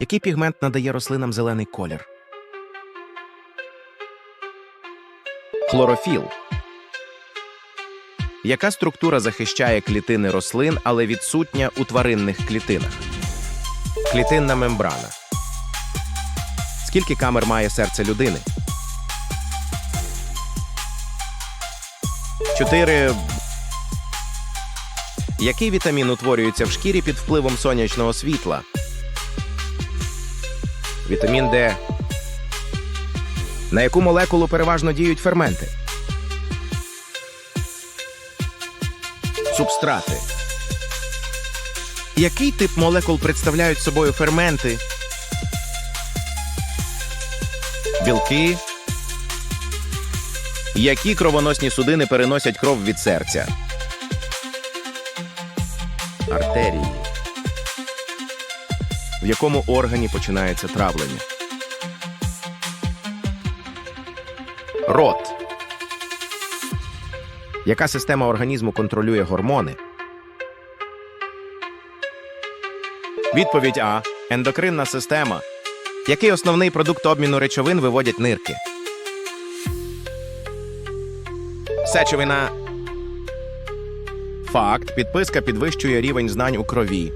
Який пігмент надає рослинам зелений колір? Хлорофіл. Яка структура захищає клітини рослин, але відсутня у тваринних клітинах? Клітинна мембрана. Скільки камер має серце людини? Чотири. Який вітамін утворюється в шкірі під впливом сонячного світла? Вітамін Д. На яку молекулу переважно діють ферменти? Субстрати. Який тип молекул представляють собою ферменти? Білки. Які кровоносні судини переносять кров від серця? Артерії. В якому органі починається травлення? Рот. Яка система організму контролює гормони? Відповідь А. Ендокринна система. Який основний продукт обміну речовин виводять нирки? Сечовина. Факт. Підписка підвищує рівень знань у крові.